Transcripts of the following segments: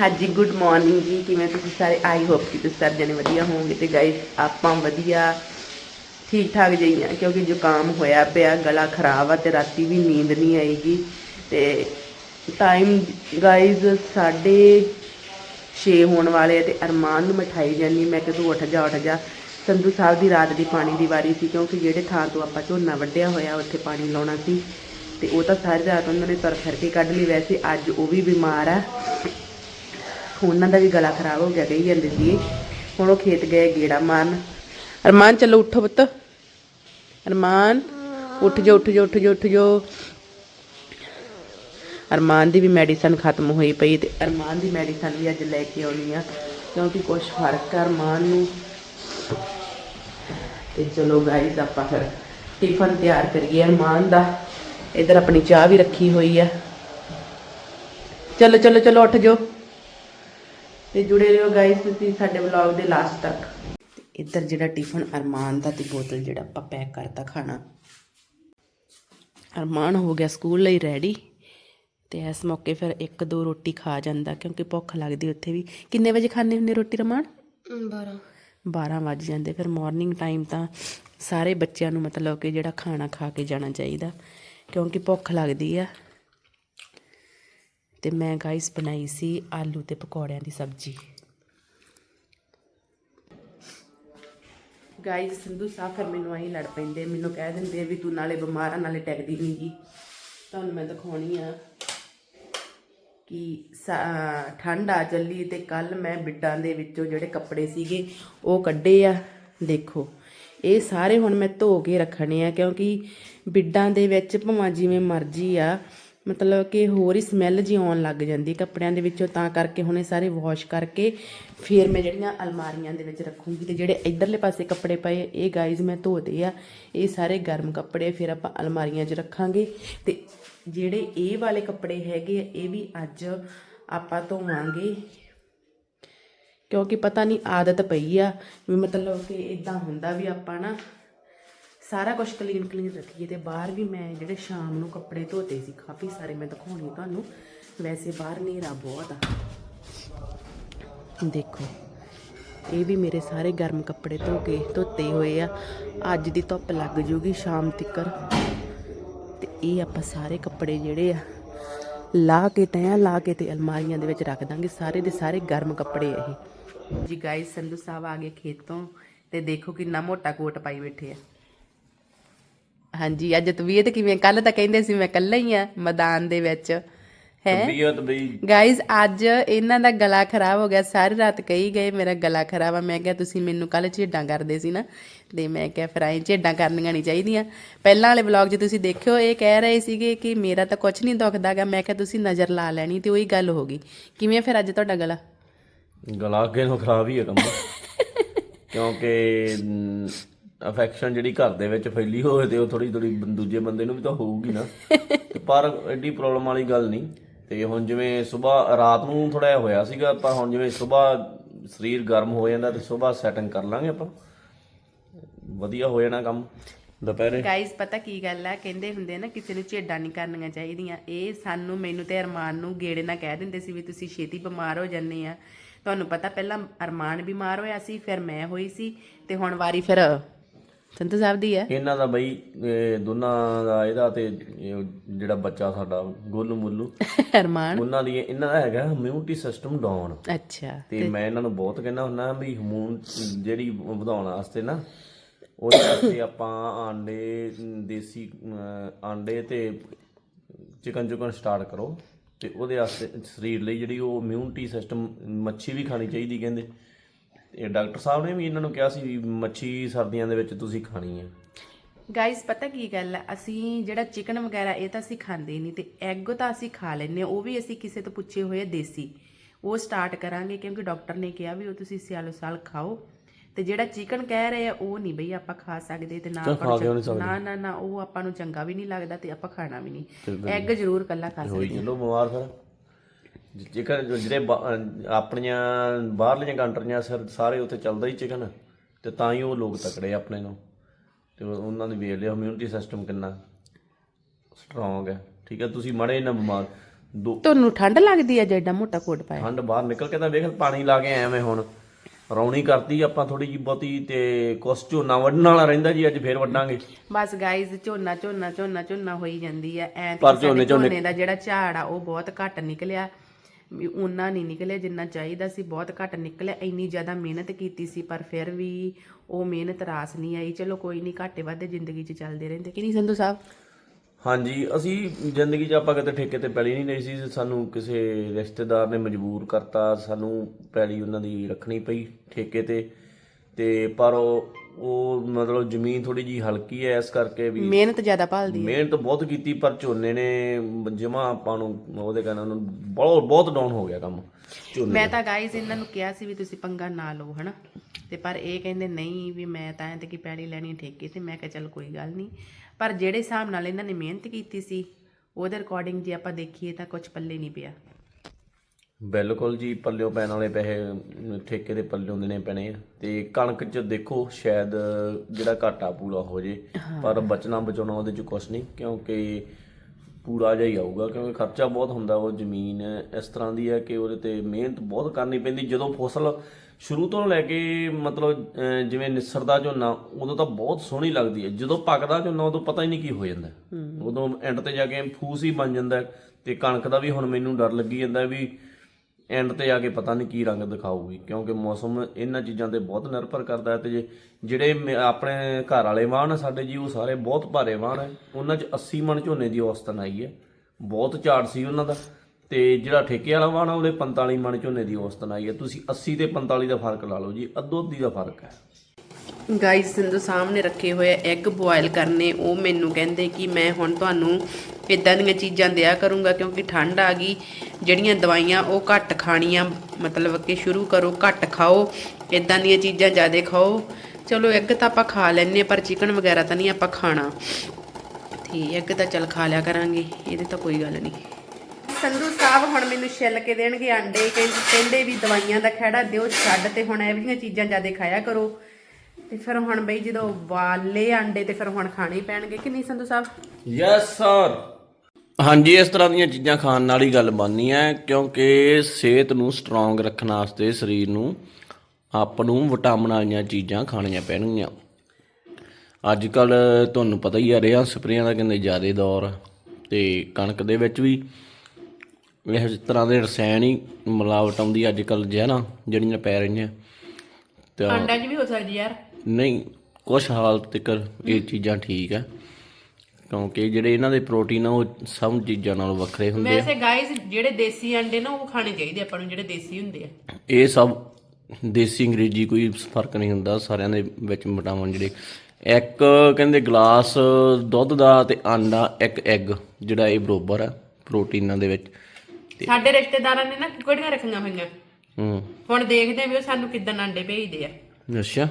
ਹਾਂਜੀ good morning ਜੀ। ਕਿਵੇਂ ਤੁਸੀਂ ਸਾਰੇ? ਆਈ ਹੋਪ ਕਿ ਤੁਸੀਂ ਸਾਰੇ ਜਣੇ ਵਧੀਆ ਹੋਵੋਗੇ ਤੇ ਗਾਇਸ ਆਪਾਂ ਵਧੀਆ ਠੀਕ ਠਾਕ ਜਿਹੀ ਕਿਉਂਕਿ ਜ਼ੁਕਾਮ ਹੋਇਆ ਪਿਆ, ਗਲਾ ਖਰਾਬ ਆ ਤੇ ਰਾਤੀ ਵੀ ਨੀਂਦ ਨਹੀਂ ਆਏਗੀ ਤੇ ਟਾਈਮ ਗਾਇਸ ਸਾਡੇ 6 ਹੋਣ ਵਾਲੇ ਆ ਤੇ ਅਰਮਾਨ ਨੂੰ ਮਿਠਾਈ ਜਾਨੀ ਮੈਂ ਕਿ ਤੂੰ ਉੱਠ ਜਾ ਉੱਠ ਜਾ। ਸੰਧੂ ਸਾਹਿਬ ਦੀ ਰਾਤ ਦੀ ਪਾਣੀ ਦੀ ਵਾਰੀ ਸੀ, ਕਿਉਂਕਿ ਜਿਹੜੇ ਥਾਂ ਤੋਂ ਆਪਾਂ ਝੋਨਾ ਵੱਢਿਆ ਹੋਇਆ, ਉੱਥੇ ਪਾਣੀ ਲਾਉਣਾ ਸੀ। ਤੇ ਉਹ ਤਾਂ ਸਾਰੀ ਰਾਤ ਉਹਨਾਂ ਨੇ ਤੁਰ ਫਿਰ ਕੇ ਕੱਢ ਲਈ। ਵੈਸੇ ਅੱਜ ਉਹ ਵੀ ਬਿਮਾਰ ਆ। ਉਹਨਾਂ ਦਾ ਵੀ ਗਲਾ ਖਰਾਬ ਹੋ ਗਿਆ, ਕਹੀ ਜਾਂਦੇ ਸੀ। ਹੁਣ ਉਹ ਖੇਤ ਗਏ ਗੇੜਾ ਮਾਰਨ। ਅਰਮਾਨ, ਚਲੋ ਉੱਠੋ ਪੁੱਤ। ਅਰਮਾਨ, ਉੱਠ ਜਾ ਉੱਠ ਜਾ ਉੱਠ ਜਾ ਉੱਠ ਜਾ ਅਰਮਾਨ ਦੀ ਵੀ ਮੈਡੀਸਨ ਖਤਮ ਹੋਈ ਪਈ ਤੇ ਅਰਮਾਨ ਦੀ ਮੈਡੀਸਨ ਵੀ ਅੱਜ ਲੈ ਕੇ ਆਉਣੀ ਆ, ਕਿਉਂਕਿ ਕੁਝ ਫ਼ਰਕ ਆ ਅਰਮਾਨ ਨੂੰ। ਤੇ ਚਲੋ ਗਾਈਜ਼ ਆਪਾਂ ਫਿਰ ਟਿਫਨ ਤਿਆਰ ਕਰੀਏ ਅਰਮਾਨ ਦਾ। ਇਧਰ ਆਪਣੀ ਚਾਹ ਵੀ ਰੱਖੀ ਹੋਈ ਆ। ਚਲੋ ਚਲੋ ਚਲੋ, ਉੱਠ ਜਾਓ। ਤੇ ਜੁੜੇ ਰਹੋ ਗਾਇਸ ਤੁਸੀਂ ਸਾਡੇ ਵਲੌਗ ਦੇ ਲਾਸਟ ਤੱਕ। ਇੱਧਰ ਜਿਹੜਾ ਟਿਫਨ ਅਰਮਾਨ ਦਾ ਤੇ ਬੋਤਲ ਜਿਹੜਾ ਆਪਾਂ ਪੈਕ ਕਰਤਾ ਖਾਣਾ। ਅਰਮਾਨ ਹੋ ਗਿਆ ਸਕੂਲ ਲਈ ਰੈਡੀ ਤੇ ਇਸ ਮੌਕੇ ਫਿਰ ਇੱਕ ਦੋ ਰੋਟੀ ਖਾ ਜਾਂਦਾ ਕਿਉਂਕਿ ਭੁੱਖ ਲੱਗਦੀ ਉੱਥੇ ਵੀ। ਕਿੰਨੇ ਵਜੇ ਖਾਣੇ ਹੁੰਦੇ ਰੋਟੀ ਰਮਾਨ 12 12 ਵੱਜ ਜਾਂਦੇ ਫਿਰ ਮਾਰਨਿੰਗ ਟਾਈਮ ਤਾਂ ਸਾਰੇ ਬੱਚਿਆਂ ਨੂੰ ਮਤਲਬ ਕਿ ਜਿਹੜਾ ਖਾਣਾ ਖਾ ਕੇ ਜਾਣਾ ਚਾਹੀਦਾ ਕਿਉਂਕਿ ਭੁੱਖ ਲੱਗਦੀ ਆ। ਤੇ ਮੈਂ ਗਾਇਸ ਬਣਾਈ ਸੀ ਆਲੂ ਤੇ ਪਕੌੜਿਆਂ ਦੀ ਸਬਜ਼ੀ। ਗਾਇਸ ਸੰਧੂ ਸਾਹਿਬ ਫਿਰ ਮੈਨੂੰ ਆਈ ਲੜ ਪੈਂਦੇ, ਮੈਨੂੰ ਕਹਿ ਦਿੰਦੇ ਆ ਵੀ ਤੂੰ ਨਾਲੇ ਬਿਮਾਰ ਆ, ਨਾਲੇ ਟੈਕਦੀ ਨਹੀਂ ਗੀ। ਤੁਹਾਨੂੰ ਮੈਂ ਦਿਖਾਉਣੀ ਆ ਕਿ ਸਾ- ਠੰਡ ਆ ਚੱਲੀ ਤੇ ਕੱਲ ਮੈਂ ਬਿੱਡਾਂ ਦੇ ਵਿੱਚੋਂ ਜਿਹੜੇ ਕੱਪੜੇ ਸੀਗੇ ਉਹ ਕੱਢੇ ਆ। ਦੇਖੋ, ਇਹ ਸਾਰੇ ਹੁਣ ਮੈਂ ਧੋ ਕੇ ਰੱਖਣੇ ਆ ਕਿਉਂਕਿ ਬਿੱਡਾਂ ਦੇ ਵਿੱਚ ਭਾਵੇਂ ਜਿਵੇਂ ਮਰਜ਼ੀ ਆ ਮਤਲਬ ਕਿ ਹੋਰ ਹੀ ਸਮੈਲ ਜੀ ਆਉਣ ਲੱਗ ਜਾਂਦੀ ਕੱਪੜਿਆਂ ਦੇ ਵਿੱਚੋਂ, ਤਾਂ ਕਰਕੇ ਹੁਣ ਇਹ ਸਾਰੇ ਵਾਸ਼ ਕਰਕੇ ਫਿਰ ਮੈਂ ਜਿਹੜੀਆਂ ਅਲਮਾਰੀਆਂ ਦੇ ਵਿੱਚ ਰੱਖੂੰਗੀ ਤੇ ਜਿਹੜੇ ਇਧਰਲੇ ਪਾਸੇ ਕੱਪੜੇ ਪਏ, ਇਹ ਗਾਈਜ਼ ਮੈਂ ਧੋਤੇ ਆ। ਇਹ ਸਾਰੇ ਗਰਮ ਕੱਪੜੇ ਫਿਰ ਆਪਾਂ ਅਲਮਾਰੀਆਂ 'ਚ ਰੱਖਾਂਗੇ ਤੇ ਜਿਹੜੇ ਇਹ ਵਾਲੇ ਕੱਪੜੇ ਹੈਗੇ ਆ, ਇਹ ਵੀ ਅੱਜ ਆਪਾਂ ਧੋਵਾਂਗੇ। ਕਿਉਂਕਿ ਪਤਾ ਨਹੀਂ ਆਦਤ ਪਈ ਆ ਵੀ ਮਤਲਬ ਕਿ ਇਦਾਂ ਹੁੰਦਾ ਵੀ ਆਪਾਂ ਨਾ ਸਾਰਾ ਕੁਝ ਕਲੀਨ ਕਲੀਨ ਰੱਖੀਏ ਤੇ ਬਾਹਰ ਵੀ ਮੈਂ ਜਿਹੜੇ ਸ਼ਾਮ ਨੂੰ ਕੱਪੜੇ ਧੋਤੇ ਸੀ, ਕਾਫੀ ਸਾਰੇ ਮੈਂ ਦਿਖਾਉਣੀ ਤੁਹਾਨੂੰ। ਵੈਸੇ ਬਾਹਰ ਹਨੇਰਾ ਬਹੁਤ ਆ। ਦੇਖੋ, ਇਹ ਵੀ ਮੇਰੇ ਸਾਰੇ ਗਰਮ ਕੱਪੜੇ ਧੋ ਕੇ ਧੋਤੇ ਹੋਏ ਆ। ਅੱਜ ਦੀ ਧੁੱਪ ਲੱਗ ਜੂਗੀ ਸ਼ਾਮ ਤੱਕਰ। ਤੇ ਇਹ ਆਪਾਂ ਸਾਰੇ ਕੱਪੜੇ ਜਿਹੜੇ ਆ, ਲਾ ਕੇ ਤੈਂ ਲਾ ਕੇ ਤੇ ਅਲਮਾਰੀਆਂ ਦੇ ਵਿੱਚ ਰੱਖ ਦਾਂਗੇ। ਸਾਰੇ ਦੇ ਸਾਰੇ ਗਰਮ ਕੱਪੜੇ ਆ ਇਹ। ਜੀ ਗਾਇਸ ਸੰਧੂ ਸਾਹਿਬ ਆ ਗਏ ਖੇਤੋਂ ਤੇ ਦੇਖੋ ਕਿੰਨਾ ਮੋਟਾ ਕੋਟ ਪਾਈ ਬੈਠੇ ਆ। ਹਾਂਜੀ ਅੱਜ ਤਬੀਅਤ ਕਿਵੇਂ? ਕੱਲ ਤਾਂ ਕਹਿੰਦੇ ਸੀ ਮੈਂ ਕੱਲਾ ਹੀ ਆ ਮੈਦਾਨ ਦੇ ਵਿੱਚ। ਹੈ? ਤਬੀਅਤ ਬਈ ਗਾਇਜ਼ ਅੱਜ ਇਹਨਾਂ ਦਾ ਗਲਾ ਖਰਾਬ ਹੋ ਗਿਆ। ਸਾਰੀ ਰਾਤ ਕਹੀ ਗਏ ਮੇਰਾ ਗਲਾ ਖਰਾਬ ਆ। ਮੈਂ ਕਿਹਾ ਤੁਸੀਂ ਮੈਨੂੰ ਕੱਲ ਝੇਡਾਂ ਕਰਦੇ ਸੀ ਨਾ? ਤੇ ਮੈਂ ਕਿਹਾ ਫਿਰ ਐਂ ਝੇਡਾਂ ਕਰਨੀਆਂ ਨਹੀਂ ਚਾਹੀਦੀਆਂ। ਪਹਿਲਾਂ ਵਾਲੇ ਵਲੌਗ 'ਚ ਤੁਸੀਂ ਦੇਖਿਓ ਇਹ ਕਹਿ ਰਹੇ ਸੀਗੇ ਕਿ ਮੇਰਾ ਤਾਂ ਕੁਝ ਨਹੀਂ ਦੁਖਦਾਗਾ ਮੈਂ ਕਿਹਾ ਤੁਸੀਂ ਨਜ਼ਰ ਲਾ ਲੈਣੀ ਤੇ ਉਹੀ ਗੱਲ ਹੋ ਗਈ। ਕਿਵੇਂ ਫਿਰ ਅੱਜ ਤੁਹਾਡਾ ਗਲਾ? ਗਲਾ ਅੱਗੇ ਨੂੰ ਖਰਾਬ ਹੀ ਹੈ ਕੰਮ। ਕਿਉਂਕਿ ਅਫੈਕਸ਼ਨ ਜਿਹੜੀ ਘਰ ਦੇ ਵਿੱਚ ਫੈਲੀ ਹੋਵੇ ਤੇ ਉਹ ਥੋੜੀ ਥੋੜੀ ਦੂਜੇ ਬੰਦੇ ਨੂੰ ਵੀ ਤਾਂ ਹੋਊਗੀ ਨਾ। ਤੇ ਪਰ ਐਡੀ ਪ੍ਰੋਬਲਮ ਵਾਲੀ ਗੱਲ ਨਹੀਂ। ਤੇ ਹੁਣ ਜਿਵੇਂ ਸਵੇਰ ਰਾਤ ਨੂੰ ਥੋੜਾ ਹੋਇਆ ਸੀਗਾ ਪਰ ਹੁਣ ਜਿਵੇਂ ਸਵੇਰ ਸਰੀਰ ਗਰਮ ਹੋ ਜਾਂਦਾ ਤੇ ਸਵੇਰ ਸੈਟਿੰਗ ਕਰ ਲਾਂਗੇ ਆਪਾਂ। ਵਧੀਆ ਹੋ ਜਾਣਾ ਕੰਮ ਦੁਪਹਿਰੇ। ਗਾਇਜ਼ ਪਤਾ ਕੀ ਗੱਲ ਆ? ਕਹਿੰਦੇ ਹੁੰਦੇ ਨਾ, ਕਿਸੇ ਨੂੰ ਝੇਡਾਂ ਨਹੀਂ ਕਰਨੀਆਂ ਚਾਹੀਦੀਆਂ। ਇਹ ਸਾਨੂੰ, ਮੈਨੂੰ ਤੇ ਅਰਮਾਨ ਨੂੰ ਗੇੜੇ ਨਾਲ ਕਹਿ ਦਿੰਦੇ ਸੀ ਵੀ ਤੁਸੀਂ ਛੇਤੀ ਬਿਮਾਰ ਹੋ ਜਾਂਦੇ ਆ। ਤੁਹਾਨੂੰ ਪਤਾ ਪਹਿਲਾਂ ਅਰਮਾਨ ਬਿਮਾਰ ਹੋਇਆ ਸੀ, ਫਿਰ ਮੈਂ ਹੋਈ ਸੀ, ਤੇ ਹੁਣ ਵਾਰੀ ਫਿਰ ਸੰਤੂ ਸਾਹਿਬ ਦੀ ਆ ਇਹਨਾਂ ਦਾ ਬਈ ਇਹ ਦੋਨਾਂ ਦਾ ਇਹਦਾ ਤੇ ਇਹ ਜਿਹੜਾ ਬੱਚਾ ਸਾਡਾ ਗੋਲੂ ਮੁੱਲੂ ਅਰਮਾਨ ਉਹਨਾਂ ਦੀ ਇਹਨਾਂ ਦਾ ਹੈਗਾ ਇਮਿਊਨਿਟੀ ਸਿਸਟਮ ਡਾਊਨ ਅੱਛਾ ਤੇ ਮੈਂ ਇਹਨਾਂ ਨੂੰ ਬਹੁਤ ਕਹਿੰਦਾ ਹੁੰਦਾ ਵੀ ਹਮੂਨ ਜਿਹੜੀ ਵਧਾਉਣ ਵਾਸਤੇ ਨਾ ਉਹਦੇ ਵਾਸਤੇ ਆਪਾਂ ਆਂਡੇ ਦੇਸੀ ਆਂਡੇ ਤੇ ਚਿਕਨ ਚੁਕਨ ਸਟਾਰਟ ਕਰੋ। ਤੇ ਉਹਦੇ ਵਾਸਤੇ ਸਰੀਰ ਲਈ ਜਿਹੜੀ ਉਹ ਇਮਿਊਨਿਟੀ ਸਿਸਟਮ ਮੱਛੀ ਵੀ ਖਾਣੀ ਚਾਹੀਦੀ ਕਹਿੰਦੇ। ਤੇ ਡਾਕਟਰ ਸਾਹਿਬ ਨੇ ਵੀ ਇਹਨਾਂ ਨੂੰ ਕਿਹਾ ਸੀ ਵੀ ਮੱਛੀ ਸਰਦੀਆਂ ਦੇ ਵਿੱਚ ਤੁਸੀਂ ਖਾਣੀ ਹੈ। ਗਾਇਜ਼ ਪਤਾ ਕੀ ਗੱਲ ਆ? ਅਸੀਂ ਜਿਹੜਾ ਚਿਕਨ ਵਗੈਰਾ ਇਹ ਤਾਂ ਅਸੀਂ ਖਾਂਦੇ ਨਹੀਂ ਤੇ ਐਗ ਤਾਂ ਅਸੀਂ ਖਾ ਹਾਂ, ਉਹ ਵੀ ਅਸੀਂ ਕਿਸੇ ਤੋਂ ਪੁੱਛੇ ਹੋਏ ਆ ਦੇਸੀ। ਉਹ ਸਟਾਰਟ ਕਰਾਂਗੇ ਕਿਉਂਕਿ ਡਾਕਟਰ ਨੇ ਕਿਹਾ ਵੀ ਉਹ ਤੁਸੀਂ ਸਿਆਲੋ ਸਾਲ ਖਾਓ। ਤੇ ਜਿਹੜਾ ਚਿਕਨ ਕਹਿ ਰਹੇ ਆ ਉਹ ਨਹੀਂ ਬਈ ਆਪਾਂ ਖਾ ਸਕਦੇ ਤੇ ਨਾ ਆਪਾਂ ਨੂੰ ਚੰਗ- ਨਾ ਨਾ ਨਾ ਉਹ ਆਪਾਂ ਨੂੰ ਚੰਗਾ ਵੀ ਨਹੀਂ ਲੱਗਦਾ ਤੇ ਆਪਾਂ ਖਾਣਾ ਵੀ ਨਹੀਂ। ਐਗ ਜ਼ਰੂਰ ਕੱਲਾ ਖਾ ਸਕਦੇ ਹੋਈ ਚਲੋ ਬਿਮਾਰ ਫਿਰ। ਚਿਕਨ ਜਿਹੜੇ ਬਾ- ਅਹ ਆਪਣੀਆਂ ਬਾਹਰਲੀਆਂ ਕੰਟਰੀਆਂ ਸਰ ਸਾਰੇ ਉੱਥੇ ਚੱਲਦਾ ਹੀ ਚਿਕਨ ਤੇ ਤਾਂ ਹੀ ਉਹ ਲੋਕ ਤਕੜੇ ਆ ਆਪਣੇ ਨੂੰ। ਤੇ ਉਹ- ਉਹਨਾਂ ਦੇ ਵੇਖ ਲਿਓ ਇਮਿਊਨਿਟੀ ਸਿਸਟਮ ਕਿੰਨਾ ਸਟਰੋਂਗ ਹੈ। ਠੀਕ ਹੈ ਤੁਸੀਂ ਮੜੇ ਨਾ ਬਿਮਾਰ ਦੋ ਤੁਹਾਨੂੰ ਠੰਡ ਲੱਗਦੀ ਆ ਜਿਹੜਾ ਮੋਟਾ ਕੋਟ ਪਾਇਆ? ਠੰਡ ਬਾਹਰ ਨਿਕਲ ਕੇ ਤਾਂ ਵੇਖ ਪਾਣੀ ਲਾ ਕੇ ਐਵੇਂ ਹੁਣ। ਰੌਣੀ ਕਰਤੀ ਆਪਾਂ ਥੋੜੀ ਜਿਹੀ ਬਹੁਤੀ ਤੇ ਕੁਛ ਝੋਨਾ ਵੱਢਣ ਵਾਲਾ ਰਹਿੰਦਾ ਜੀ ਅੱਜ ਫੇਰ ਵੱਢਾਂਗੇ। ਬਸ ਗਾਇਜ਼ ਝੋਨਾ ਝੋਨਾ ਝੋਨਾ ਝੋਨਾ ਹੋਈ ਜਾਂਦੀ ਆ ਐ ਪਰ ਝੋਨੇ- ਝੋਨੇ ਦਾ ਜਿਹੜਾ ਝਾੜ ਆ ਉਹ ਬਹੁਤ ਘੱਟ ਨਿਕਲਿਆ। ਉਨਾ ਨਹੀਂ ਨਿਕਲਿਆ ਜਿੰਨਾ ਚਾਹੀਦਾ ਸੀ, ਬਹੁਤ ਘੱਟ ਨਿਕਲਿਆ। ਇੰਨੀ ਜ਼ਿਆਦਾ ਮਿਹਨਤ ਕੀਤੀ ਸੀ, ਪਰ ਫਿਰ ਵੀ ਉਹ ਮਿਹਨਤ ਰਾਸ ਨਹੀਂ ਆਈ। ਚਲੋ ਕੋਈ ਨਹੀਂ, ਘਾਟੇ ਵਾਧੇ ਜ਼ਿੰਦਗੀ 'ਚ ਚੱਲਦੇ ਰਹਿੰਦੇ। ਕਿ ਨਹੀਂ ਸੰਧੂ ਸਾਹਿਬ? ਹਾਂਜੀ, ਅਸੀਂ ਜ਼ਿੰਦਗੀ 'ਚ ਆਪਾਂ ਕਿਤੇ ਠੇਕੇ ਤੇ ਪੈਲੀ ਨਹੀਂ ਲਈ ਸੀ। ਸਾਨੂੰ ਕਿਸੇ ਰਿਸ਼ਤੇਦਾਰ ਨੇ ਮਜਬੂਰ ਕਰਤਾ। ਸਾਨੂੰ ਪੈਲੀ ਉਹਨਾਂ ਦੀ ਰੱਖਣੀ ਪਈ ਠੇਕੇ ਤੇ। ਤੇ ਪਰ ਉਹ ਉਹ ਮਤਲਬ ਜ਼ਮੀਨ ਥੋੜੀ ਜੀ ਹਲਕੀ ਹੈ ਇਸ ਕਰਕੇ ਵੀ ਮਿਹਨਤ ਜ਼ਿਆਦਾ ਭਾਲਦੀ ਮਿਹਨਤ ਬਹੁਤ ਕੀਤੀ ਪਰ ਝੋਨੇ ਨੇ ਜਮਾ ਆਪਾਂ ਨੂੰ ਉਹਦੇ ਕਹਿੰਦੇ ਉਹਨੂੰ ਬਹੁਤ ਬਹੁਤ ਡਾਊਨ ਹੋ ਗਿਆ ਕੰਮ ਝੋਨੇ ਮੈਂ ਤਾਂ ਗਾਇਜ਼ ਇਹਨਾਂ ਨੂੰ ਕਿਹਾ ਸੀ ਵੀ ਤੁਸੀਂ ਪੰਗਾ ਨਾ ਲਓ ਹਨਾ? ਤੇ ਪਰ ਇਹ ਕਹਿੰਦੇ ਨਹੀਂ ਵੀ ਮੈਂ ਤਾਂ ਐਂ ਤੇ ਕੀ ਪੈੜੀ ਲੈਣੀ ਠੇਕੇ ਤੇ। ਮੈਂ ਕਿਹਾ ਚੱਲ ਕੋਈ ਗੱਲ ਨਹੀਂ। ਪਰ ਜਿਹੜੇ ਹਿਸਾਬ ਨਾਲ ਇਹਨਾਂ ਨੇ ਮਿਹਨਤ ਕੀਤੀ ਸੀ ਉਹਦੇ ਅਕੋਰਡਿੰਗ ਜੇ ਆਪਾਂ ਦੇਖੀਏ ਤਾਂ ਕੁਝ ਪੱਲੇ ਨਹੀਂ ਪਿਆ। ਬਿਲਕੁਲ ਜੀ ਪੱਲਿਓ ਪੈਣ ਵਾਲੇ ਪੈਸੇ ਠੇਕੇ ਦੇ ਪੱਲਿਓਂ ਦੇਣੇ ਪੈਣੇ ਆ। ਤੇ ਕਣਕ 'ਚ ਦੇਖੋ ਸ਼ਾਇਦ ਜਿਹੜਾ ਘਾਟਾ ਪੂਰਾ ਹੋ ਜੇ ਪਰ ਬਚਣਾ ਬਚਾਉਣਾ ਉਹਦੇ 'ਚ ਕੁਛ ਨਹੀਂ ਕਿਉਂਕਿ ਪੂਰਾ ਜਿਹਾ ਹੀ ਆਊਗਾ ਕਿਉਂਕਿ ਖਰਚਾ ਬਹੁਤ ਹੁੰਦਾ ਉਹ ਜ਼ਮੀਨ। ਇਸ ਤਰ੍ਹਾਂ ਦੀ ਹੈ ਕਿ ਉਹਦੇ ਤੇ ਮਿਹਨਤ ਬਹੁਤ ਕਰਨੀ ਪੈਂਦੀ। ਜਦੋਂ ਫਸਲ ਸ਼ੁਰੂ ਤੋਂ ਲੈ ਕੇ ਮਤਲਬ ਜਿਵੇਂ ਨਿਸਰਦਾ ਝੋਨਾ ਉਦੋਂ ਤਾਂ ਬਹੁਤ ਸੋਹਣੀ ਲੱਗਦੀ ਹੈ। ਜਦੋਂ ਪੱਕਦਾ ਝੋਨਾ ਉਦੋਂ ਪਤਾ ਹੀ ਨਹੀਂ ਕੀ ਹੋ ਜਾਂਦਾ। ਉਦੋਂ ਐਂਡ ਤੇ ਜਾ ਕੇ ਫੂਸ ਹੀ ਬਣ ਜਾਂਦਾ ਤੇ ਕਣਕ ਦਾ ਵੀ ਹੁਣ ਮੈਨੂੰ ਡਰ ਲੱਗੀ ਜਾਂਦਾ ਵੀ ਐਂਡ ਤੇ ਆ ਕੇ ਪਤਾ ਨਹੀਂ ਕੀ ਰੰਗ ਦਿਖਾਊਗੀ, ਕਿਉਂਕਿ ਮੌਸਮ ਇਹਨਾਂ ਚੀਜ਼ਾਂ ਤੇ ਬਹੁਤ ਨਿਰਭਰ ਕਰਦਾ ਹੈ ਤੇ ਜੇ ਜਿਹੜੇ ਮੇ- ਆਪਣੇ ਘਰ ਵਾਲੇ ਵਾਹਨ ਸਾਡੇ ਜੀ, ਉਹ ਸਾਰੇ ਬਹੁਤ ਭਾਰੇ ਵਾਹਨ ਹੈ ਉਹਨਾਂ 'ਚ 80 ਮਣ ਝੋਨੇ ਦੀ ਔਸਤਨ ਆਈ ਹੈ। ਬਹੁਤ ਝਾੜ ਸੀ ਉਹਨਾਂ ਦਾ। ਤੇ ਜਿਹੜਾ ਠੇਕੇ ਵਾਲਾ ਵਾਹਨ ਆ, ਉਹਦੇ 45 ਮਣ ਝੋਨੇ ਦੀ ਔਸਤਨ ਆਈ ਹੈ। ਤੁਸੀਂ 80 ਤੇ 45 ਦਾ ਫ਼ਰਕ ਲਾ ਲਓ ਜੀ, ਅੱਧੋ ਅੱਧੀ ਦਾ ਫ਼ਰਕ ਹੈ। ਗਾਈਸ ਸਿੰਧੂ ਸਾਹਮਣੇ ਰੱਖੇ ਹੋਏ ਐਗ ਬੋਇਲ ਕਰਨੇ, ਉਹ ਮੈਨੂੰ ਕਹਿੰਦੇ ਕਿ ਮੈਂ ਹੁਣ ਤੁਹਾਨੂੰ ਇਦਾਂ ਦੀਆਂ ਚੀਜ਼ਾਂ ਦਿਆ ਕਰੂੰਗਾ ਕਿਉਂਕਿ ਠੰਡ ਆ ਗਈ। ਜਿਹੜੀਆਂ ਦਵਾਈਆਂ ਉਹ ਘੱਟ ਖਾਣੀਆਂ, ਮਤਲਬ ਕਿ ਸ਼ੁਰੂ ਕਰੋ, ਘੱਟ ਖਾਓ ਇਦਾਂ ਦੀਆਂ ਚੀਜ਼ਾਂ ਜ਼ਿਆਦਾ ਖਾਓ। ਚਲੋ ਐਗ ਤਾਂ ਆਪਾਂ ਖਾ ਲੈਨੇ ਪਰ ਚਿਕਨ ਵਗੈਰਾ ਤਾਂ ਨਹੀਂ ਆਪਾਂ ਖਾਣਾ। ਤੇ ਐਗ ਤਾਂ ਚੱਲ ਖਾ ਲਿਆ ਕਰਾਂਗੇ, ਇਹਦੇ ਤਾਂ ਕੋਈ ਗੱਲ ਨਹੀਂ। ਸੰਧੂ ਸਾਹਿਬ ਹੁਣ ਮੈਨੂੰ ਛਿੱਲ ਕੇ ਦੇਣਗੇ ਆਂਡੇ, ਕਹਿੰਦੇ ਕਹਿੰਦੇ ਵੀ ਦਵਾਈਆਂ ਦਾ ਖੜਾ ਦਿਓ, ਛੱਡ ਤੇ ਹੁਣ ਇਹ ਵੀ ਚੀਜ਼ਾਂ ਜ਼ਿਆਦਾ ਖਾਇਆ ਕਰੋ। ਤੇ ਫਿਰ ਹੁਣ ਬਈ ਜਦੋਂ ਵਾਲੇ ਆਂਡੇ ਤੇ ਫਿਰ ਹੁਣ ਖਾਣੇ ਹੀ ਪੈਣਗੇ ਕਿ ਨਹੀਂ ਸੰਧੂ ਸਾਹਿਬ? ਯੈਸ ਸਰ ਹਾਂਜੀ ਇਸ ਤਰ੍ਹਾਂ ਦੀਆਂ ਚੀਜ਼ਾਂ ਖਾਣ ਨਾਲ ਹੀ ਗੱਲ ਬਣਨੀ ਹੈ ਕਿਉਂਕਿ ਸਿਹਤ ਨੂੰ ਸਟਰੋਂਗ ਰੱਖਣ ਵਾਸਤੇ ਸਰੀਰ ਨੂੰ ਆਪ ਨੂੰ ਵਿਟਾਮਿਨ ਵਾਲੀਆਂ ਚੀਜ਼ਾਂ ਖਾਣੀਆਂ ਪੈਣਗੀਆਂ। ਅੱਜ ਕੱਲ ਤੁਹਾਨੂੰ ਪਤਾ ਹੀ ਆ ਰਿਹਾ ਸਪਰੇਆਂ ਦਾ ਕਹਿੰਦੇ ਜ਼ਿਆਦਾ ਦੌਰ ਆ ਤੇ ਕਣਕ ਦੇ ਵਿੱਚ ਵੀ ਇਸ ਤਰ੍ਹਾਂ ਦੇ ਰਸਾਇਣ ਹੀ ਮਿਲਾਵਟ ਆਉਂਦੀ ਅੱਜ ਕੱਲ ਨਾ ਜਿਹੜੀਆਂ ਪੈ ਰਹੀਆਂ। ਤਾਂ ਆਂਡਾ 'ਚ ਵੀ ਹੋ ਸਕਦੀ ਯਾਰ। ਨਹੀਂ ਕੁਛ ਹਾਲਤ ਤੱਕ ਇਹ ਚੀਜ਼ਾਂ ਠੀਕ ਹੈ ਕਿਉਂਕਿ ਜਿਹੜੇ ਇਹਨਾਂ ਦੇ ਪ੍ਰੋਟੀਨ ਆ ਉਹ ਸਭ ਚੀਜ਼ਾਂ ਨਾਲੋਂ ਵੱਖਰੇ ਹੁੰਦੇ ਆ। ਵੈਸੇ ਗਾਇਸ ਜਿਹੜੇ ਦੇਸੀ ਆਂਡੇ ਨਾ ਉਹ ਖਾਣੇ ਚਾਹੀਦੇ ਆਪਾਂ ਨੂੰ ਜਿਹੜੇ ਦੇਸੀ ਹੁੰਦੇ ਆ। ਇਹ ਸਭ ਦੇਸੀ ਅੰਗਰੇਜ਼ੀ ਕੋਈ ਫ਼ਰਕ ਨਹੀਂ ਹੁੰਦਾ ਸਾਰਿਆਂ ਦੇ ਵਿੱਚ ਵਿਟਾਮਿਨ ਜਿਹੜੇ। ਇੱਕ ਕਹਿੰਦੇ ਗਲਾਸ ਦੁੱਧ ਦਾ ਤੇ ਆਂਡਾ ਇੱਕ ਐਗ ਜਿਹੜਾ ਇਹ ਬਰੋਬਰ ਹੈ ਪ੍ਰੋਟੀਨਾਂ ਦੇ ਵਿੱਚ। ਸਾਡੇ ਰਿਸ਼ਤੇਦਾਰਾਂ ਨੇ ਨਾ ਕੁਕੜੀਆਂ ਰੱਖੀਆਂ ਹੋਈਆਂ? ਹੂੰ। ਹੁਣ ਦੇਖਦੇ ਆ ਵੀ ਉਹ ਸਾਨੂੰ ਕਿੱਦਾਂ ਆਂਡੇ ਭੇਜਦੇ ਆ। ਅੱਛਾ।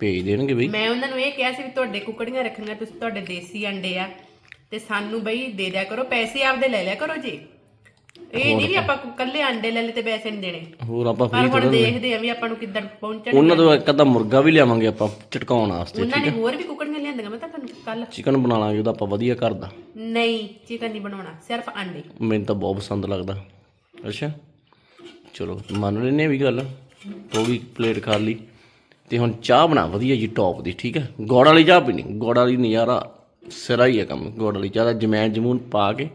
ਭੇਜ ਦੇਣਗੇ ਬਈ। ਮੈਂ ਉਹਨਾਂ ਨੂੰ ਇਹ ਕਿਹਾ ਸੀ ਵੀ ਤੁਹਾਡੇ ਕੁਕੜੀਆਂ ਰੱਖਣੀਆਂ ਤੁਸੀਂ ਤੁਹਾਡੇ ਦੇਸੀ ਅੰਡੇ ਆ ਤੇ ਸਾਨੂੰ ਬਈ ਦੇ ਦਿਆ ਕਰੋ ਪੈਸੇ ਆਪਦੇ ਲੈ ਲਿਆ ਕਰੋ ਜੀ। ਇਹ ਨਹੀਂ ਵੀ ਆਪਾਂ ਕੱਲੇ ਅੰਡੇ ਲੈ ਲਏ ਤੇ ਪੈਸੇ ਨਹੀਂ ਦੇਣੇ। ਹੋਰ ਆਪਾਂ ਪਰ ਫ੍ਰੀ ਹੁਣ ਦੇਖਦੇ ਆ ਵੀ ਆਪਾਂ ਨੂੰ ਕਿੱਦਾਂ ਪਹੁੰਚਣ ਉਹਨਾਂ ਤੋਂ ਇੱਕ ਅੱਧਾ ਮੁਰਗਾ ਵੀ ਲਿਆਵਾਂਗੇ ਆਪਾਂ ਝਟਕਾਉਣ ਵਾਸਤੇ ਉਹਨਾਂ ਨੇ ਹੋਰ ਵੀ ਕੁਕੜੀਆਂ ਲਿਆਂਦੀਆਂ ਮੈਂ ਤਾਂ ਤੁਹਾਨੂੰ ਕੱਲ ਚਿਕਨ ਬਣਾ ਲਾਂਗੇ ਉਹਦਾ ਆਪਾਂ ਵਧੀਆ ਘਰ ਦਾ। ਨਹੀਂ ਚਿਕਨ ਨਹੀਂ ਬਣਾਉਣਾ ਸਿਰਫ ਅੰਡੇ। ਮੈਨੂੰ ਤਾਂ ਬਹੁਤ ਪਸੰਦ ਲੱਗਦਾ। ਅੱਛਾ। ਚਲੋ ਮੰਨ ਲੈਨੇ ਵੀ ਗੱਲ। ਉਹ ਵੀ ਪਲੇਟ ਖਾ ਲਈ। ਤੇ ਹੁਣ ਚਾਹ ਬਣਾ ਵਧੀਆ ਜੀ ਟੌਪ ਦੀ ਠੀਕ ਹੈ? ਗੋੜ ਵਾਲੀ ਚਾਹ ਪੀਣੀ ਗੋੜ ਵਾਲੀ ਨਜ਼ਾਰਾ ਸਿਰਾ ਹੀ ਹੈ ਕੰਮ ਗੋੜ ਵਾਲੀ ਚਾਹ ਦਾ ਜਮੈਨ ਜਮੂਨ ਪਾ ਕੇ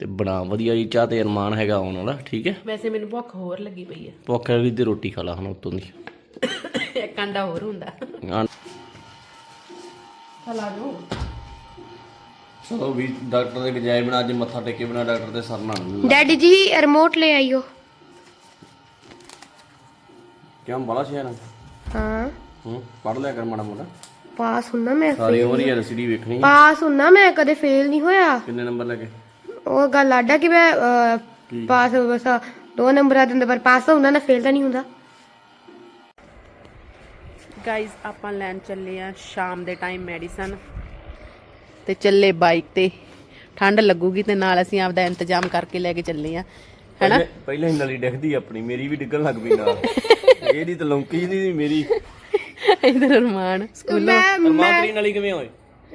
ਤੇ ਬਣਾ ਵਧੀਆ ਜੀ ਚਾਹ ਤੇ ਅਰਮਾਨ ਹੈਗਾ ਆਉਣ ਵਾਲਾ ਠੀਕ ਹੈ? ਵੈਸੇ ਮੈਨੂੰ ਭੁੱਖ ਹੋਰ ਲੱਗੀ ਪਈ ਆ ਭੁੱਖ ਲੱਗੀ ਤੇ ਰੋਟੀ ਖਾ ਲਾ ਹੁਣ ਉਤੋਂ ਦੀ। ਇੱਕ ਅੰਡਾ ਹੋਰ ਹੁੰਦਾ। ਚਲਾ ਦੋ ਚਲੋ ਵੀ ਡਾਕਟਰ ਦੇ ਗਜਾਏ ਬਣਾ ਅੱਜ ਮੱਥਾ ਟੇਕੇ ਬਣਾ ਡਾਕਟਰ ਦੇ ਸਰ ਨਾਲ ਡੈਡੀ ਜੀ ਰਿਮੋਟ ਲੈ ਆਇਓ। ਕਿਉਂ ਬੜਾ ਸ਼ੇਰ ਹਾਂ ਹੂੰ। ਪੜ ਲਿਆ ਕਰ ਮਾੜਾ ਮੋਟਾ। ਪਾਸ ਹੁੰਨਾ ਮੈਂ ਸਾਰੀ ਉਮਰ ਹੀ ਐਲਸੀਡੀ ਵੇਖਣੀ। ਪਾਸ ਹੁੰਨਾ ਮੈਂ ਕਦੇ ਫੇਲ ਨਹੀਂ ਹੋਇਆ। ਕਿੰਨੇ ਨੰਬਰ ਲੱਗੇ ਉਹ ਗੱਲ ਆਡਾ ਕਿ ਮੈਂ ਅਹ, ਪਾਸ ਬਸ ਦੋ ਨੰਬਰ ਆ ਦਿੰਦੇ ਪਰ ਪਾਸ ਹੁੰਦਾ ਨਾ ਫੇਲ ਤਾਂ ਨਹੀਂ ਹੁੰਦਾ। ਗਾਇਜ਼ ਆਪਾਂ ਲੈਣ ਚੱਲੇ ਆ ਸ਼ਾਮ ਦੇ ਟਾਈਮ ਮੈਡੀਸਨ ਤੇ ਚੱਲੇ ਬਾਈਕ ਤੇ। ਠੰਡ ਲੱਗੂਗੀ ਤੇ ਨਾਲ ਅਸੀਂ ਆਪਦਾ ਇੰਤਜ਼ਾਮ ਕਰਕੇ ਲੈ ਕੇ ਚੱਲੇ ਆ। ਹੈਨਾ? ਪਹਿਲੇ- ਪਹਿਲਾਂ ਹੀ ਨਲੀ ਡਿੱਗਦੀ ਆਪਣੀ ਮੇਰੀ ਵੀ ਡਿੱਗਣ ਲੱਗ ਪਈ ਨਾਲ। ਇਹਦੀ ਤਾਂ ਲੌਂਕੀ ਨਹੀਂ ਮੇਰੀ। ਇਧਰ ਰਮਾਨ। ਸਕੂਲੋਂ ਮੈਂ ਅਰਮਾਨ ਤੇਰੀ ਨਲੀ ਕਿਵੇਂ ਹੋਏ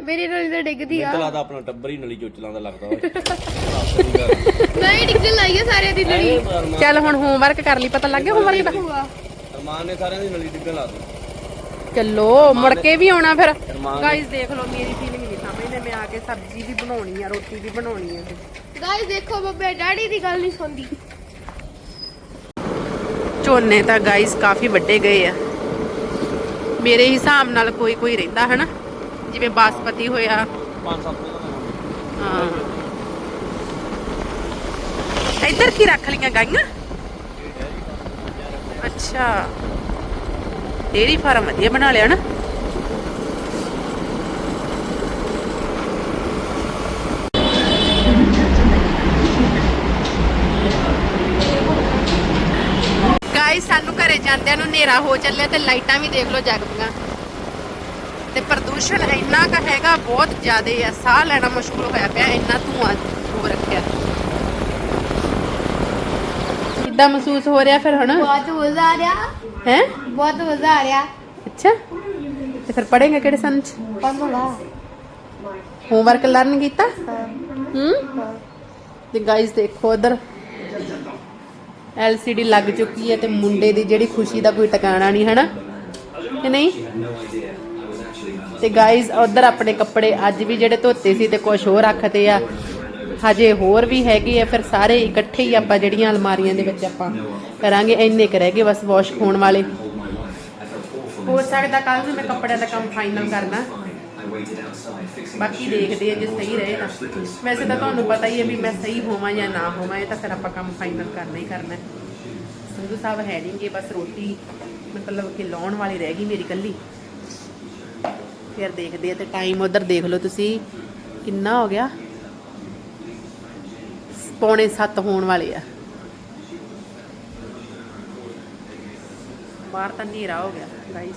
ਮੇਰੀ ਰੋਲੀ ਤਾਂ ਡਿੱਗਦੀ ਮੈਨੂੰ ਤਾਂ ਲੱਗਦਾ ਆਪਣਾ ਟੱਬਰ ਹੀ ਨਲੀ ਚੋਚਲਾਂ ਦਾ ਲੱਗਦਾ ਹੋਏ ਨਹੀਂ ਡਿਕਸ਼ਨ ਲਾਈਏ ਸਾਰੇ ਦੀ ਨਲੀ। ਚੱਲ ਹੁਣ ਹੋਮਵਰਕ ਕਰ ਲਈ ਪਤਾ ਲੱਗ ਗਿਆ ਹੋਮਵਰਕ ਦਾ? ਅਰਮਾਨ ਨੇ ਸਾਰਿਆਂ ਦੀ ਨਲੀ ਡਿੱਗਣ ਲਾ ਦਿੱਤੀ। ਚੱਲੋ ਮੁੜ ਕੇ ਵੀ ਆਉਣਾ ਫਿਰ। ਅਰਮਾਨ ਗਾਇਸ ਦੇਖ ਲਓ ਮੇਰੀ ਫੀਲਿੰਗ ਨਹੀਂ ਸਮਝਦੇ ਮੈਂ ਆ ਕੇ ਸਬਜ਼ੀ ਵੀ ਬਣਾਉਣੀ ਆ ਰੋਟੀ ਵੀ ਬਣਾਉਣੀ ਆ। ਗਾਇਸ ਦੇਖੋ ਬੱਬੇ ਡੈਡੀ ਦੀ ਗੱਲ ਨਹੀਂ ਸੁਣਦੀ। ਝੋਨੇ ਤਾਂ ਗਾਇਸ ਕਾਫੀ ਵੱਡੇ ਗਏ ਆ। ਮੇਰੇ ਹਿਸਾਬ ਨਾਲ ਕੋਈ ਕੋਈ ਰਹਿੰਦਾ ਹਨਾ। ਜਿਵੇਂ ਬਾਸਪਤੀ ਹੋਇਆ। ਹਾਂ ਇੱਧਰ ਕੀ ਰੱਖ ਲੀਆਂ ਗਾਈਆਂ? ਅੱਛਾ। ਡੇਰੀ ਫਾਰਮ ਵਧੀਆ ਬਣਾ ਲਿਆ ਨਾ ਗਾਇਸ ਜਾਂਦਿਆਂ ਨੂੰ ਹਨੇਰਾ ਹੋ ਚੱਲਿਆ ਤੇ ਲਾਈਟਾਂ ਵੀ ਦੇਖ ਲਓ ਜਗਦੀਆਂ। ਤੇ ਪ੍ਰਦੂਸ਼ਣ ਇੰਨਾ ਕੁ ਹੈਗਾ ਬਹੁਤ ਜ਼ਿਆਦਾ ਆ। ਸਾਹ ਲੈਣਾ ਮੁਸ਼ਕਲ ਹੋਇਆ ਪਿਆ ਇੰਨਾ ਧੂਆਂ ਹੋ ਰੱਖਿਆ। ਕਿੱਦਾਂ ਮਹਿਸੂਸ ਹੋ ਰਿਹਾ ਫਿਰ ਹੁਣ? ਬਹੁਤ ਮਜ਼ਾ ਆ ਰਿਹਾ। ਹੈ? ਬਹੁਤ ਮਜ਼ਾ ਆ ਰਿਹਾ। ਅੱਛਾ। ਤੇ ਫਿਰ ਪੜ੍ਹੇਗਾ ਕਿਹੜੇ ਸੰਨ ਚ? ਪੰਮਲਾ ਹੋਮਵਰਕ ਲਰਨ ਕੀਤਾ? ਹੂੰ। ਤੇ ਗਾਇਸ ਦੇਖੋ ਉਧਰ। LCD ਲੱਗ ਚੁੱਕੀ ਹੈ ਤੇ ਮੁੰਡੇ ਦੀ ਜਿਹੜੀ ਖੁਸ਼ੀ ਦਾ ਕੋਈ ਟਿਕਾਣਾ ਨਹੀਂ, ਹਨਾ? ਕਿ ਨਹੀਂ? ਤੇ ਗਾਇਸ ਉਧਰ ਆਪਣੇ ਕੱਪੜੇ ਅੱਜ ਵੀ ਜਿਹੜੇ ਧੋਤੇ ਸੀ ਤੇ ਕੁਝ ਹੋਰ ਰੱਖਦੇ ਆ। ਹਜੇ ਹੋਰ ਵੀ ਹੈਗੇ ਆ, ਫਿਰ ਸਾਰੇ ਇਕੱਠੇ ਹੀ ਆਪਾਂ ਜਿਹੜੀਆਂ ਅਲਮਾਰੀਆਂ ਦੇ ਵਿੱਚ ਆਪਾਂ ਕਰਾਂਗੇ। ਇੰਨੇ ਕੁ ਰਹਿ ਗਏ ਬਸ ਵਾਸ਼ ਹੋਣ ਵਾਲੇ। ਹੋ ਸਕਦਾ ਕੱਲ ਨੂੰ ਮੈਂ ਕੱਪੜਿਆਂ ਦਾ ਕੰਮ ਫਾਈਨਲ ਕਰਨਾ। ਬਾਕੀ ਦੇਖਦੇ ਆ ਜੇ ਸਹੀ ਰਹੇ ਤਾਂ। ਵੈਸੇ ਤਾਂ ਤੁਹਾਨੂੰ ਪਤਾ ਹੀ ਹੈ ਵੀ ਮੈਂ ਸਹੀ ਹੋਵਾਂ ਜਾਂ ਨਾ ਹੋਵਾਂ ਇਹ ਤਾਂ ਫਿਰ ਆਪਾਂ ਕੰਮ ਫਾਈਨਲ ਕਰਨਾ ਹੀ ਕਰਨਾ ਸੰਧੂ ਸਾਹਿਬ ਹੈ ਨਹੀਂ ਗੇ ਬਸ ਰੋਟੀ ਮਤਲਬ ਕਿ ਲਾਉਣ ਵਾਲੀ ਰਹਿ ਗਈ ਮੇਰੀ ਕੱਲੀ ਫਿਰ ਦੇਖਦੇ ਆ ਤੇ ਟਾਈਮ ਉਧਰ ਦੇਖ ਲਓ ਤੁਸੀਂ ਕਿੰਨਾ ਹੋ ਗਿਆ? ਪੌਣੇ 7 ਹੋਣ ਵਾਲੇ ਆ। ਬਾਹਰ ਤਾਂ ਹਨੇਰਾ ਹੋ ਗਿਆ ਗਾਈਸ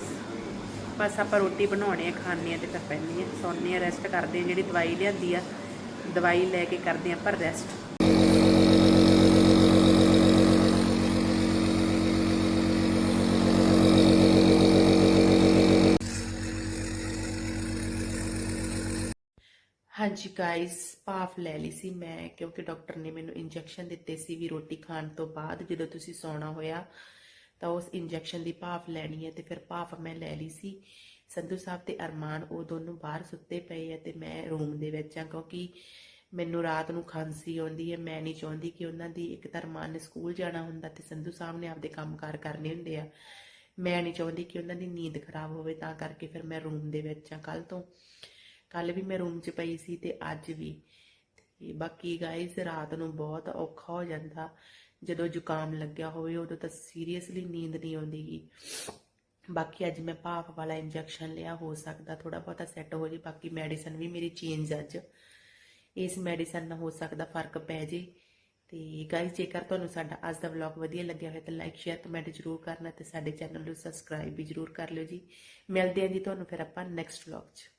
ਬਸ ਆਪਾਂ ਰੋਟੀ ਬਣਾਉਣੇ ਆ ਖਾਣੇ ਆ ਤੇ ਫਿਰ ਪੈਣੀ ਆ, ਸੌਂਦੇ ਆ ਰੈਸਟ ਕਰਦੇ ਆ, ਜਿਹੜੀ ਦਵਾਈ ਲਿਆਂਦੀ ਆ, ਦਵਾਈ ਲੈ ਕੇ ਕਰਦੇ ਆ ਪਰ ਰੈਸਟ ਹਾਂਜੀ ਗਾਇਸ ਭਾਫ ਲੈ ਲਈ ਸੀ ਮੈਂ ਕਿਉਂਕਿ ਡਾਕਟਰ ਨੇ ਮੈਨੂੰ ਇੰਜੈਕਸ਼ਨ ਦਿੱਤੇ ਸੀ ਵੀ ਰੋਟੀ ਖਾਣ ਤੋਂ ਬਾਅਦ ਜਦੋਂ ਤੁਸੀਂ ਸੌਣਾ ਹੋਇਆ ਤਾਂ ਉਸ ਇੰਜੈਕਸ਼ਨ ਦੀ ਭਾਫ ਲੈਣੀ ਹੈ ਤੇ ਫਿਰ ਭਾਫ ਮੈਂ ਲੈ ਲਈ ਸੀ। ਸੰਧੂ ਸਾਹਿਬ ਤੇ ਅਰਮਾਨ ਉਹ ਦੋਨੋਂ ਬਾਹਰ ਸੁੱਤੇ ਪਏ ਆ ਤੇ ਮੈਂ ਰੂਮ ਦੇ ਵਿੱਚ ਆ ਕਿਉਂਕਿ ਮੈਨੂੰ ਰਾਤ ਨੂੰ ਖਾਂਸੀ ਆਉਂਦੀ ਹੈ, ਮੈਂ ਨਹੀਂ ਚਾਹੁੰਦੀ ਕਿ ਉਹਨਾਂ ਦੀ ਇੱਕ ਤਾਂ ਅਰਮਾਨ ਨੇ ਸਕੂਲ ਜਾਣਾ ਹੁੰਦਾ ਤੇ ਸੰਧੂ ਸਾਹਿਬ ਨੇ ਆਪਦੇ ਕੰਮਕਾਰ ਕਰਨੇ ਹੁੰਦੇ ਆ। ਮੈਂ ਨਹੀਂ ਚਾਹੁੰਦੀ ਕਿ ਉਹਨਾਂ ਦੀ ਨੀਂਦ ਖਰਾਬ ਹੋਵੇ, ਤਾਂ ਕਰਕੇ ਫਿਰ ਮੈਂ ਰੂਮ ਦੇ ਵਿੱਚ ਆ ਕੱਲ ਤੋਂ। ਕੱਲ ਵੀ ਮੈਂ ਰੂਮ 'ਚ ਪਈ ਸੀ ਤੇ ਅੱਜ ਵੀ ਤੇ ਬਾਕੀ ਗਾਇਸ ਰਾਤ ਨੂੰ ਬਹੁਤ ਔਖਾ ਹੋ ਜਾਂਦਾ। ਜਦੋਂ ਜ਼ੁਕਾਮ ਲੱਗਿਆ ਹੋਵੇ, ਉਦੋਂ ਤਾਂ ਸੀਰੀਅਸਲੀ ਨੀਂਦ ਨਹੀਂ ਆਉਂਦੀਗੀ ਬਾਕੀ ਅੱਜ ਮੈਂ ਭਾਫ ਵਾਲਾ ਇੰਜੈਕਸ਼ਨ ਲਿਆ, ਹੋ ਸਕਦਾ ਥੋੜਾ ਬਹੁਤਾ ਸੈੱਟ ਹੋ ਜੇ, ਬਾਕੀ ਮੈਡੀਸਨ ਵੀ ਮੇਰੀ ਚੇਂਜ ਅੱਜ। ਇਸ ਮੈਡੀਸਨ ਨਾਲ ਹੋ ਸਕਦਾ ਫ਼ਰਕ ਪੈ ਜੇ। ਤੇ ਗਾਇਸ ਜੇਕਰ ਤੁਹਾਨੂੰ ਸਾਡਾ ਅੱਜ ਦਾ ਵਲੌਗ ਵਧੀਆ ਲੱਗਿਆ ਹੋਵੇ ਤਾਂ ਲਾਈਕ ਸ਼ੇਅਰ ਕਮੈਂਟ ਜ਼ਰੂਰ ਕਰਨਾ ਤੇ ਸਾਡੇ ਚੈਨਲ ਨੂੰ ਸਬਸਕ੍ਰਾਈਬ ਵੀ ਜ਼ਰੂਰ ਕਰ ਲਿਓ ਜੀ। ਮਿਲਦੇ ਹਾਂ ਜੀ ਤੁਹਾਨੂੰ ਫਿਰ ਆਪਾਂ ਨੈਕਸਟ ਵਲੌਗ 'ਚ।